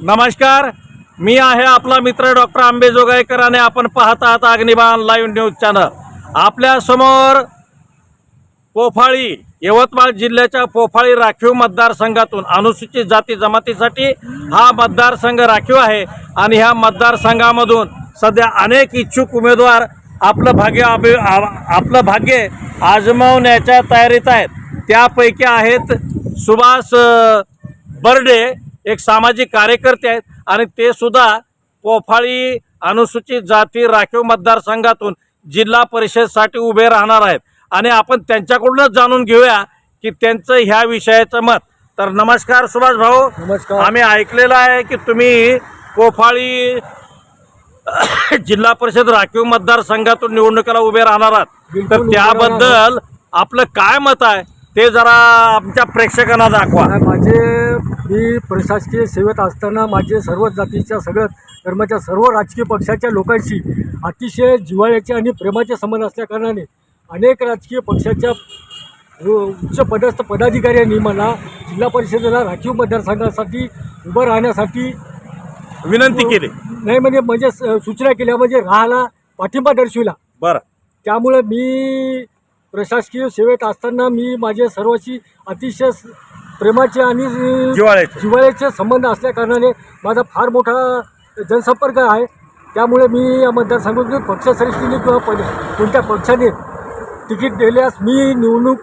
नमस्कार मी आहे आपला मित्र डॉक्टर आंबेजोगाईकर आणि आपण पाहत आहात अग्निबाण लाईव्ह न्यूज चॅनल. आपल्यासमोर पोफाळी यवतमाळ जिल्ह्याच्या पोफाळी राखीव मतदारसंघातून अनुसूचित जाती जमातीसाठी हा मतदारसंघ राखीव आहे आणि ह्या मतदारसंघामधून सध्या अनेक इच्छुक उमेदवार आपलं भाग्य अभि आपलं भाग्य आजमावण्याच्या तयारीत आहेत. त्यापैकी आहेत सुभाष बर्डे एक सामाजिक कार्यकर्ते आहेत आणि ते सुद्धा पोफाळी अनुसूचित जाती राखीव मतदारसंघातून जिल्हा परिषदसाठी उभे राहणार आहेत. आणि आपण त्यांच्याकडूनच जाणून घेऊया की त्यांचं ह्या विषयाचं मत. तर नमस्कार सुभाष भाऊ. नमस्कार. आम्ही ऐकलेलं आहे की तुम्ही पोफाळी जिल्हा परिषद राखीव मतदारसंघातून निवडणुकीला उभे राहणार आहात. तर त्याबद्दल आपलं काय मत आहे? ते जरा आमच्या प्रेक्षकांना दाखवा. माझे मी प्रशासकीय सेवेत असताना माझे सर्व जातीच्या सगळ्या धर्माच्या सर्व राजकीय पक्षाच्या लोकांशी अतिशय जिव्हाळ्याचे आणि प्रेमाचे संबंध असल्याकारणाने अनेक राजकीय पक्षाच्या उ- उच्च पदस्थ पदाधिकाऱ्यांनी मला जिल्हा परिषदेला राखीव मतदारसंघासाठी उभं राहण्यासाठी विनंती केली. नाही म्हणजे म्हणजे सूचना केल्या म्हणजे राहायला पाठिंबा दर्शविला. बरं. त्यामुळे मी प्रशासकीय सेवेत असताना मी माझे सर्वांशी अतिशय प्रेमाचे आणि जिवाळ्याचे जिव्हाळ्याचे संबंध असल्याकारणाने माझा फार मोठा जनसंपर्क आहे. त्यामुळे मी या मतदारसंघातून पक्षश्रेष्ठीने किंवा पद कोणत्या पक्षाने तिकीट दिल्यास मी निवडणूक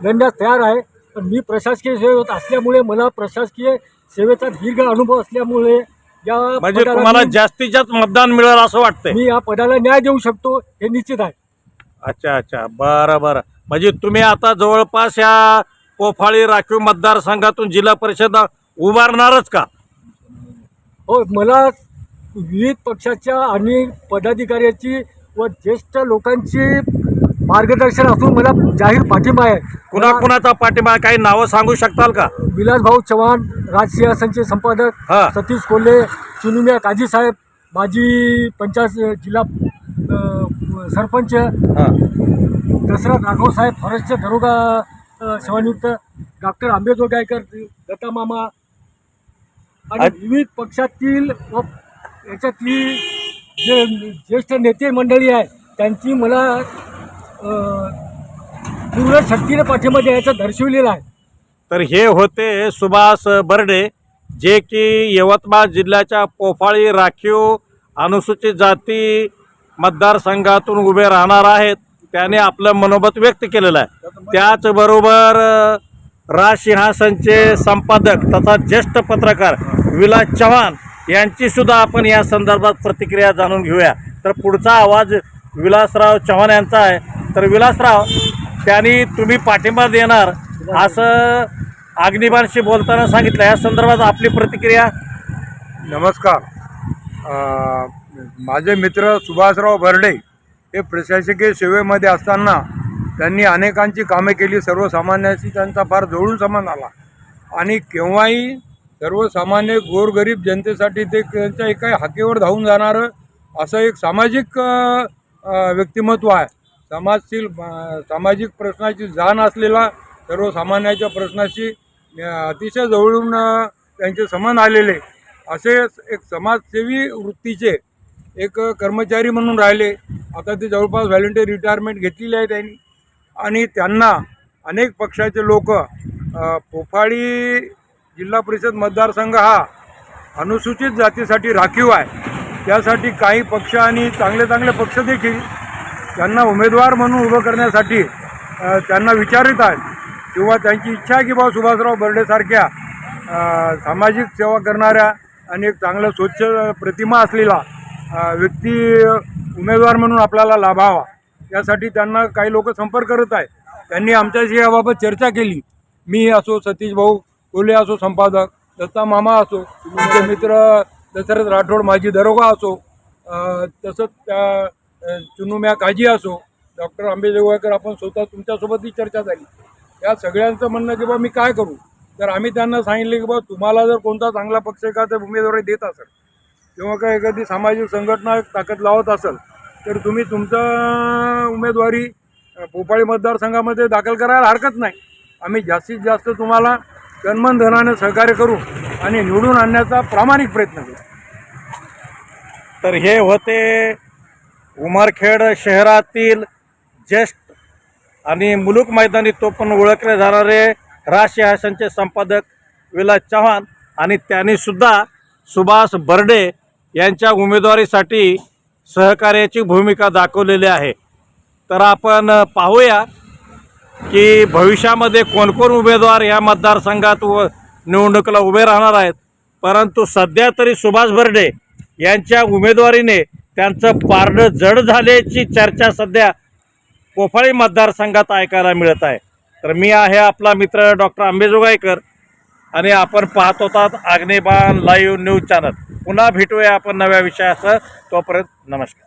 लढण्यास तयार आहे. पण मी प्रशासकीय सेवेत असल्यामुळे मला प्रशासकीय सेवेचा दीर्घ अनुभव असल्यामुळे या म्हणजे पदाला तुम्हाला मी- जास्तीत जास्त मतदान मिळेल असं वाटतंय. मी या पदाला न्याय देऊ शकतो हे निश्चित आहे. अच्छा अच्छा. बरं बरं. म्हणजे तुम्ही आता जवळपास या पोफाळी राखीव मतदारसंघातून जिल्हा परिषद उभारणारच का? हो मला विविध पक्षाच्या आणि पदाधिकाऱ्याची व ज्येष्ठ लोकांची मार्गदर्शन असून मला जाहीर पाठिंबा आहे. कुणा कुणाचा पाठिंबा काही नावं सांगू शकताल का? विलासभाऊ चव्हाण राजसिंहासनचे संपादक हा. सतीश कोल्हे सुनिमिया काजी साहेब माजी पंचायत जिल्हा अ, सरपंच हां. दसरा राघव साहेब फॉरेस्टचे दरोगा अ, सेवानिवृत्त डॉक्टर आंबेजोग गायकर दत्ता मामा आणि विविध पक्षातील व याच्यातली जे ज्येष्ठ नेते मंडळी आहे त्यांची मला अ, तीव्र शक्तीने पाठिंबा द्यायचा दर्शविलेला आहे. तर हे होते सुभाष बर्डे जे की यवतमाळ जिल्ह्याच्या पोफाळी राखीव अनुसूचित जाती मतदारसंघातून उभे राहणार आहेत. त्याने आपलं मनोबत व्यक्त केलेलं आहे. त्याचबरोबर राज सिंहासनचे संपादक तथा ज्येष्ठ पत्रकार विलास चव्हाण यांची सुद्धा आपण या संदर्भात प्रतिक्रिया जाणून घेऊया. तर पुढचा आवाज विलासराव चव्हाण यांचा आहे. तर विलासराव त्यांनी तुम्ही पाठिंबा देणार असं अग्निबाणशी बोलताना सांगितलं. या संदर्भात आपली प्रतिक्रिया. नमस्कार. माझे मित्र सुभाषराव बर्डे हे प्रशासकीय सेवेमध्ये असताना त्यांनी अनेकांची कामे केली. सर्वसामान्याशी त्यांचा फार जवळून संबंध आला. आणि केव्हाही सर्वसामान्य गोरगरीब जनतेसाठी ते त्यांच्या एका हाकेवर धावून जाणारं असं एक सामाजिक व्यक्तिमत्व आहे. समाजशील सामाजिक प्रश्नाची जाण असलेला सर्वसामान्याच्या प्रश्नाशी अतिशय जवळून त्यांचे संबंध आलेले. असे एक समाजसेवी वृत्तीचे एक कर्मचारी म्हणून राहिले. आता ते जवळपास व्हॅलेंटिअर रिटायरमेंट घेतलेली आहे त्यांनी. आणि त्यांना अनेक पक्षाचे लोक पोफाळी जिल्हा परिषद मतदारसंघ हा अनुसूचित जातीसाठी राखीव आहे. त्यासाठी काही पक्ष आणि चांगले चांगले पक्ष देखील त्यांना उमेदवार म्हणून उभं करण्यासाठी त्यांना विचारित आहेत. किंवा त्यांची इच्छा आहे की बाबा सुभाषराव बर्डेसारख्या सामाजिक सेवा करणाऱ्या आणि एक चांगलं स्वच्छ प्रतिमा असलेला व्यक्ती उमेदवार म्हणून आपल्याला लाभावा. यासाठी त्यांना काही लोक संपर्क करत आहे त्यांनी आमच्याशी याबाबत चर्चा केली. मी असो सतीश भाऊ कोल्हे असो संपादक दत्ता मामा असो तुमचे मित्र दशरथ राठोड माझी दरोगा असो तसंच त्या चुनुम्या काजी असो डॉक्टर आंबे आपण स्वतः तुमच्यासोबतही चर्चा झाली. या सगळ्यांचं म्हणणं की बा मी काय करू? तर आम्ही त्यांना सांगितले की बाबा तुम्हाला जर कोणता चांगला पक्ष एखादा उमेदवारी देत असेल किंवा काय एखादी सामाजिक संघटना ताकद लावत असेल तर तुम्ही तुमचा उमेदवारी भोपाळी मतदारसंघामध्ये दाखल करायला हरकत नाही. आम्ही जास्तीत जास्त तुम्हाला तन्मन धनाने सहकार्य करू आणि निवडून आणण्याचा प्रामाणिक प्रयत्न करू. तर हे होते उमरखेड शहरातील ज्येष्ठ आणि मुलुक मैदानी तो पण ओळखले जाणारे राज संपादक विलास चव्हाण आणि त्यांनीसुद्धा सुभाष बर्डे यांच्या उमेदवारीसाठी सहकार्याची भूमिका दाखवलेली आहे. तर आपण पाहूया की भविष्यामध्ये कोणकोण उमेदवार या मतदारसंघात व निवडणुकीला उभे राहणार आहेत. परंतु सध्या तरी सुभाष बर्डे यांच्या उमेदवारीने त्यांचं पारडं जड झाल्याची चर्चा सध्या कोफाळी मतदारसंघात ऐकायला मिळत आहे. तर मी आहे आपला मित्र डॉक्टर आंबेजोगाईकर आणि आपण पाहत होतात अग्निबाण लाईव्ह न्यूज चॅनल. पुन्हा भेटूया आपण नव्या विषयासह. तोपर्यंत नमस्कार.